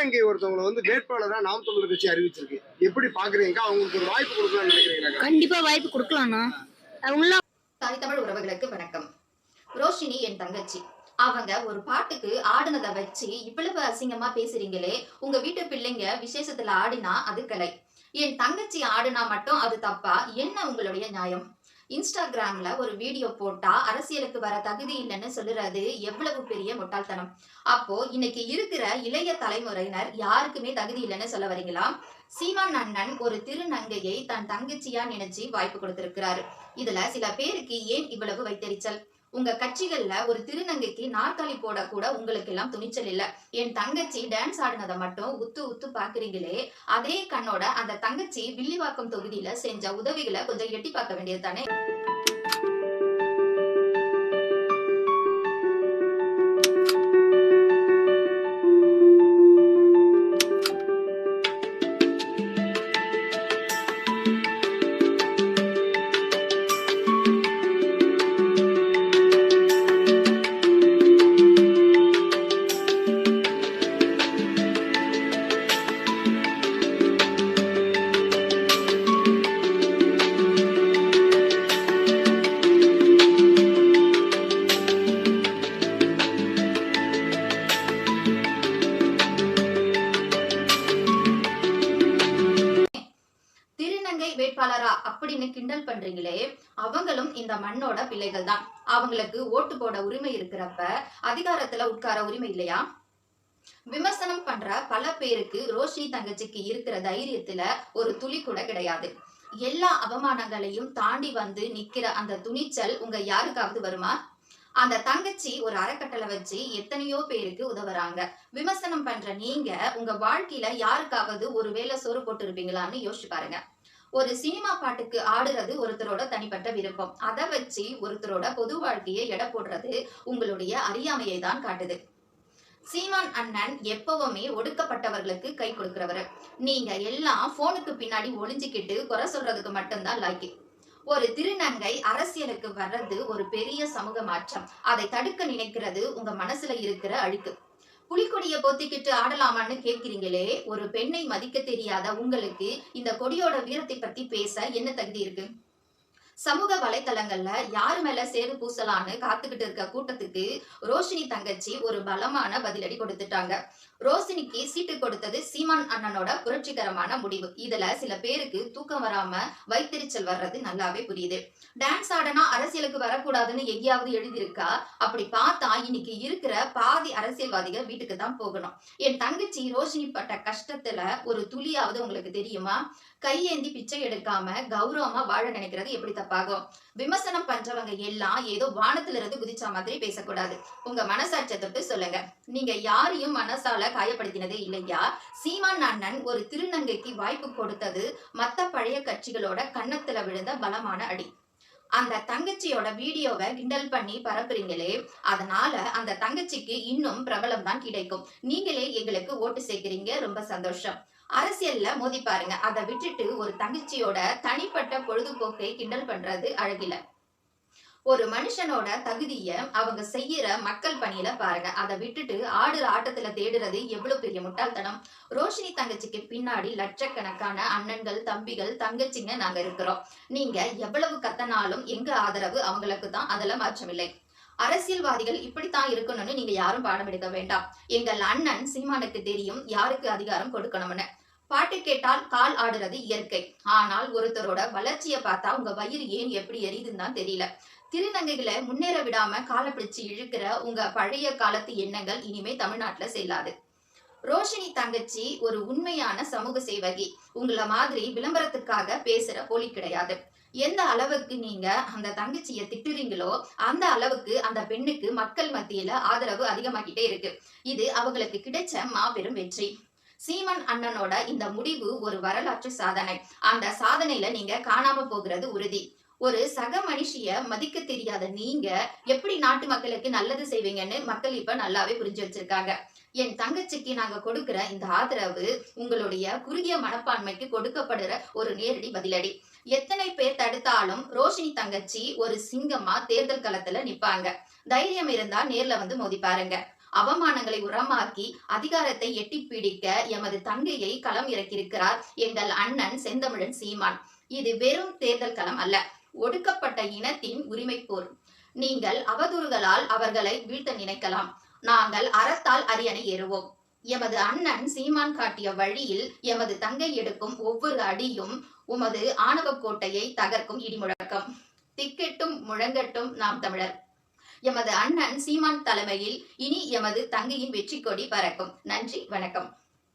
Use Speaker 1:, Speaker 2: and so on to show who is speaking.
Speaker 1: திருநங்கை ஒருத்தவங்களை வந்து வேட்பாளரா நாம் தமிழர் கட்சி அறிவிச்சிருக்கு. எப்படி பாக்குறீங்க? அவங்களுக்கு ஒரு வாய்ப்பு கொடுக்கலாம்னு நினைக்கிறீங்களா?
Speaker 2: கண்டிப்பா வாய்ப்பு அவங்களாம்
Speaker 3: தாய் தமிழ் உறவுகளுக்கு வணக்கம். ரோஷினி என் தங்கச்சி. அவங்க ஒரு பாட்டுக்கு ஆடுனதை வச்சு இவ்வளவு அசிங்கமா பேசுறீங்களே. உங்க வீட்டு பிள்ளைங்க விசேஷத்துல ஆடினா அது கலை. என் தங்கச்சி ஆடுனா மட்டும் அது தப்பா? என்ன உங்களுடைய நியாயம்? இன்ஸ்டாகிராம்ல ஒரு வீடியோ போட்டா அரசியலுக்கு வர தகுதி இல்லைன்னு சொல்லுறது எவ்வளவு பெரிய முட்டாள்தனம்? அப்போ இன்னைக்கு இருக்கிற இளைய தலைமுறையினர் யாருக்குமே தகுதி இல்லைன்னு சொல்ல வரீங்களா? சீமான் அண்ணன் ஒரு திருநங்கையை தன் தங்கச்சியா நினைச்சு வாய்ப்பு கொடுத்திருக்கிறாரு. இதுல சில பேருக்கு ஏன் இவ்வளவு வைத்தறிச்சல் உங்க கட்சிகள்ல ஒரு திருநங்கைக்கு நாற்காலி போட கூட உங்களுக்கு எல்லாம் துணிச்சல் இல்ல. என் தங்கச்சி டான்ஸ் ஆடினதை மட்டும் உத்து உத்து பாக்குறீங்களே அதே கண்ணோட அந்த தங்கச்சி வில்லிவாக்கம் தொகுதியில செஞ்ச உதவிகளை கொஞ்சம் எட்டி பார்க்க வேண்டியது தானே வேட்பாளரா அப்படின்னு கிண்டல் பண்றீங்களே அவங்களும் இந்த மண்ணோட பிள்ளைகள் தான் அவங்களுக்கு ஓட்டு போட உரிமை இருக்கிறப்ப அதிகாரத்துல உட்கார உரிமை இல்லையா? விமர்சனம் பண்ற பல பேருக்கு ரோஷி தங்கச்சிக்கு இருக்கிற தைரியத்துல ஒரு துளி கூட கிடையாது. எல்லா அவமானங்களையும் தாண்டி வந்து நிக்கிற அந்த துணிச்சல் உங்க யாருக்காவது வருமா? அந்த தங்கச்சி ஒரு அறக்கட்டளை வச்சு எத்தனையோ பேருக்கு உதவுறாங்க. விமர்சனம் பண்ற நீங்க உங்க வாழ்க்கையில யாருக்காவது ஒரு வேளை சோறு போட்டு இருப்பீங்களான்னு யோசிச்சு பாருங்க. ஒரு சினிமா பாட்டுக்கு ஆடுறது ஒருத்தரோட தனிப்பட்ட விருப்பம். அதை வச்சு ஒருத்தரோட பொது வாழ்க்கையை எடை போடுறது உங்களுடைய அறியாமையை தான் காட்டுது. சீமான் அண்ணன் எப்பவுமே ஒடுக்கப்பட்டவர்களுக்கு கை கொடுக்கிறவர். நீங்க எல்லாம் போனுக்கு பின்னாடி ஒளிஞ்சுக்கிட்டு குறை சொல்றதுக்கு மட்டும்தான் லாய்க்கு ஒரு திருநங்கை அரசியலுக்கு வர்றது ஒரு பெரிய சமூக மாற்றம். அதை தடுக்க நினைக்கிறது உங்க மனசுல இருக்கிற அழுக்கு. புலிக்கொடிய பொத்திக்கிட்டு ஆடலாமான்னு கேட்கிறீங்களே ஒரு பெண்ணை மதிக்க தெரியாத உங்களுக்கு இந்த கொடியோட வீரத்தை பத்தி பேச என்ன தகுதி இருக்கு? சமூக வலைத்தளங்கள்ல யாரு மேல சேறு பூசலான்னு காத்துக்கிட்டு இருக்க கூட்டத்துக்கு ரோஷினி தங்கச்சி ஒரு பலமான பதிலடி கொடுத்துட்டாங்க. ரோஷினிக்கு சீட்டு கொடுத்தது சீமான் அண்ணனோட புரட்சிகரமான முடிவு. இதுல சில பேருக்கு தூக்கம் வராம வைத்தறிச்சல் வர்றது நல்லாவே புரியுது. டான்ஸ் ஆடனா அரசியலுக்கு வரக்கூடாதுன்னு எங்கேயாவது எழுதியிருக்கா? அப்படி பார்த்தா இன்னைக்கு இருக்கிற பாதி அரசியல்வாதிகள் வீட்டுக்கு தான் போகணும். என் தங்கச்சி ரோஷினி பட்ட கஷ்டத்துல ஒரு துளியாவது உங்களுக்கு தெரியுமா? கையேந்தி பிச்சை எடுக்காம கௌரவமா வாழ நினைக்கிறது எப்படி தப்பாகும்? விமர்சனம் பண்றவங்க எல்லாம் ஏதோ வானத்துல இருந்து குதிச்சா மாதிரி பேசக்கூடாது. உங்க மனசாட்சியை தொட்டு சொல்லுங்க. நீங்க யாரையும் மனசால காயப்படுத்தினது இல்லையா? சீமான் அண்ணன் ஒரு திருநங்கைக்கு வாய்ப்பு கொடுத்தது மத்த பழைய கட்சிகளோட கன்னத்துல விழுந்த பலமான அடி. அந்த தங்கச்சியோட வீடியோவை கிண்டல் பண்ணி பரப்புறீங்களே அதனால அந்த தங்கச்சிக்கு இன்னும் பிரபலம் தான் கிடைக்கும். நீங்களே எங்களுக்கு ஓட்டு சேர்க்கிறீங்க ரொம்ப சந்தோஷம். அரசியல்ல மோதி பாருங்க. அதை விட்டுட்டு ஒரு தங்கச்சியோட தனிப்பட்ட பொழுதுபோக்கை கிண்டல் பண்றது அழகில. ஒரு மனுஷனோட தகுதிய அவங்க செய்யற மக்கள் பணியில பாருங்க. அதை விட்டுட்டு ஆடுற ஆட்டத்துல தேடுறது எவ்வளவு பெரிய முட்டாள்தனம்? ரோஷினி தங்கச்சிக்கு பின்னாடி லட்சக்கணக்கான அண்ணன்கள் தம்பிகள் தங்கச்சிங்க நாங்க இருக்கிறோம். நீங்க எவ்வளவு கத்தனாலும் எங்க ஆதரவு அவங்களுக்கு தான் அதுல மாற்றமில்லை அரசியல்வாதிகள் இப்படித்தான் இருக்கணும்னு நீங்க யாரும் பாடம் எடுக்க வேண்டாம். எங்கள் அண்ணன் சீமானுக்கு தெரியும் யாருக்கு அதிகாரம் கொடுக்கணும்னு. பாட்டு கேட்டால் கால் ஆடுறது இயற்கை. ஆனால் ஒருத்தரோட வளர்ச்சியை பார்த்தா உங்க வயிறு ஏன் எப்படி எரியுதுன்னு தான் தெரியல. திருநங்கைகளை முன்னேற விடாம காலை பிடிச்சு இழுக்கிற உங்க பழைய காலத்து எண்ணங்கள் இனிமே தமிழ்நாட்டுல செல்லாது. ரோஷினி தங்கச்சி ஒரு உண்மையான சமூக சேவகி. உங்கள மாதிரி விளம்பரத்துக்காக பேசுற போலி கிடையாது. எந்த அளவுக்கு நீங்க அந்த தங்கச்சிய திட்டுறீங்களோ அந்த அளவுக்கு அந்த பெண்ணுக்கு மக்கள் மத்தியில ஆதரவு அதிகமாகிட்டே இருக்கு. இது அவங்களுக்கு கிடைச்ச மாபெரும் வெற்றி. சீமன் அண்ணனோட இந்த முடிவு ஒரு வரலாற்று சாதனை. அந்த சாதனையில நீங்க காணாம போகிறது உறுதி. ஒரு சக மனுஷிய மதிக்க தெரியாத நீங்க எப்படி நாட்டு மக்களுக்கு நல்லது செய்வீங்கன்னு மக்கள் இப்ப நல்லாவே புரிஞ்சு வச்சிருக்காங்க. என் தங்கச்சிக்கு நாங்க கொடுக்கிற இந்த ஆதரவு உங்களுடைய குறுகிய மனப்பான்மைக்கு கொடுக்கப்படுற ஒரு நேரடி பதிலடி. எத்தனை பேர் தடுத்தாலும் ரோஷினி தங்கச்சி ஒரு சிங்கமா தேர்தல் களத்துல நிப்பாங்க. தைரியம் இருந்தா நேர்ல வந்து மோதி பாருங்க. அவமானங்களை உரமாக்கி அதிகாரத்தை எட்டி பிடிக்க எமது தங்கையை களம் இறக்கியிருக்கிறார் எங்கள் அண்ணன் செந்தமிழன் சீமான். இது வெறும் தேர்தல் களம் அல்ல. ஒடுக்கப்பட்ட இனத்தின் உரிமை போர் நீங்கள் அவதூறுகளால் அவர்களை வீழ்த்த நினைக்கலாம். நாங்கள் அறத்தால் அரியணை ஏறுவோம். எமது அண்ணன் சீமான் காட்டிய வழியில் எமது தங்கை எடுக்கும் ஒவ்வொரு அடியும் உமது ஆணவ கோட்டையை தகர்க்கும் இடிமுழக்கம். திக்கெட்டும் முழங்கட்டும் நாம் தமிழர். எமது அண்ணன் சீமான் தலைமையில் இனி எமது தங்கையின் வெற்றி கொடி பறக்கும். நன்றி வணக்கம்.